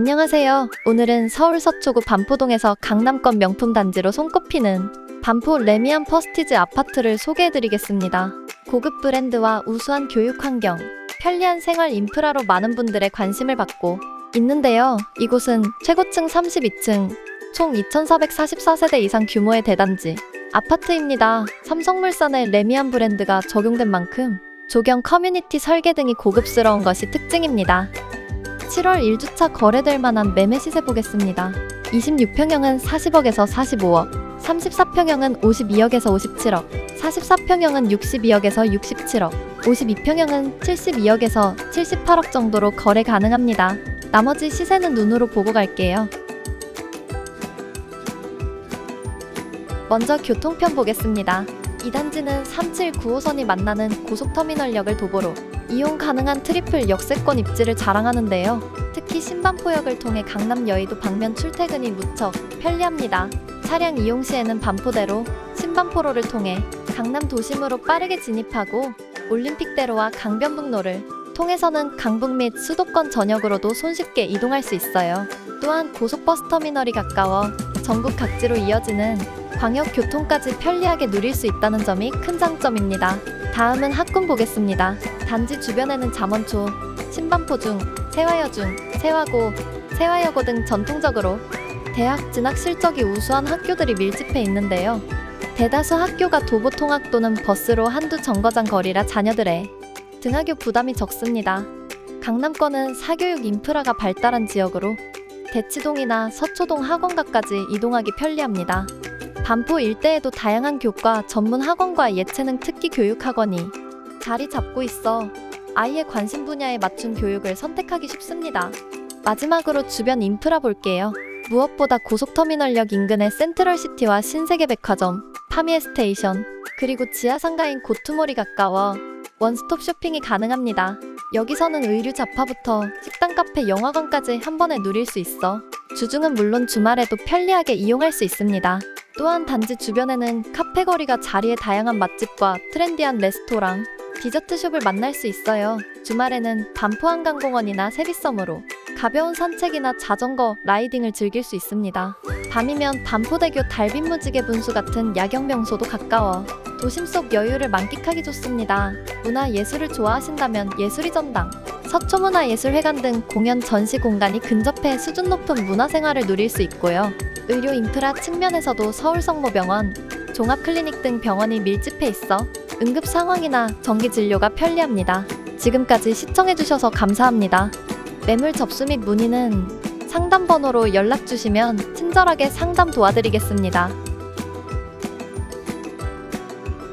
안녕하세요. 오늘은 서울 서초구 반포동에서 강남권 명품 단지로 손꼽히는 반포 레미안 퍼스티즈 아파트를 소개해드리겠습니다. 고급 브랜드와 우수한 교육 환경, 편리한 생활 인프라로 많은 분들의 관심을 받고 있는데요. 이곳은 최고층 32층, 총 2,444세대 이상 규모의 대단지 아파트입니다. 삼성물산의 레미안 브랜드가 적용된 만큼 조경 커뮤니티 설계 등이 고급스러운 것이 특징입니다. 7월 1주차 거래될 만한 매매 시세 보겠습니다. 26평형은 40억에서 45억, 34평형은 52억에서 57억, 44평형은 62억에서 67억, 52평형은 72억에서 78억 정도로 거래 가능합니다. 나머지 시세는 눈으로 보고 갈게요. 먼저 교통편 보겠습니다. 이 단지는 3795호선이 만나는 고속터미널역을 도보로 이용 가능한 트리플 역세권 입지를 자랑하는데요. 특히 신반포역을 통해 강남 여의도 방면 출퇴근이 무척 편리합니다. 차량 이용 시에는 반포대로 신반포로를 통해 강남 도심으로 빠르게 진입하고 올림픽대로와 강변북로를 통해서는 강북 및 수도권 전역으로도 손쉽게 이동할 수 있어요. 또한 고속버스 터미널이 가까워 전국 각지로 이어지는 광역 교통까지 편리하게 누릴 수 있다는 점이 큰 장점입니다. 다음은 학군 보겠습니다. 단지 주변에는 잠원초, 신반포중, 세화여중, 세화고, 세화여고 등 전통적으로 대학 진학 실적이 우수한 학교들이 밀집해 있는데요. 대다수 학교가 도보 통학 또는 버스로 한두 정거장 거리라 자녀들의 등하교 부담이 적습니다. 강남권은 사교육 인프라가 발달한 지역으로 대치동이나 서초동 학원가까지 이동하기 편리합니다. 반포 일대에도 다양한 교과, 전문 학원과 예체능 특기 교육 학원이 자리 잡고 있어 아이의 관심 분야에 맞춘 교육을 선택하기 쉽습니다. 마지막으로 주변 인프라 볼게요. 무엇보다 고속터미널역 인근의 센트럴시티와 신세계백화점, 파미에 스테이션, 그리고 지하상가인 고투몰이 가까워 원스톱 쇼핑이 가능합니다. 여기서는 의류 잡화부터 식당, 카페, 영화관까지 한 번에 누릴 수 있어 주중은 물론 주말에도 편리하게 이용할 수 있습니다. 또한 단지 주변에는 카페 거리가 자리에 다양한 맛집과 트렌디한 레스토랑, 디저트숍을 만날 수 있어요. 주말에는 반포한강공원이나 세비섬으로 가벼운 산책이나 자전거, 라이딩을 즐길 수 있습니다. 밤이면 반포대교 달빛무지개 분수 같은 야경 명소도 가까워 도심 속 여유를 만끽하기 좋습니다. 문화 예술을 좋아하신다면 예술이 전당, 서초문화예술회관 등 공연 전시 공간이 근접해 수준 높은 문화생활을 누릴 수 있고요. 의료 인프라 측면에서도 서울성모병원, 종합클리닉 등 병원이 밀집해 있어 응급 상황이나 정기 진료가 편리합니다. 지금까지 시청해주셔서 감사합니다. 매물 접수 및 문의는 상담 번호로 연락 주시면 친절하게 상담 도와드리겠습니다.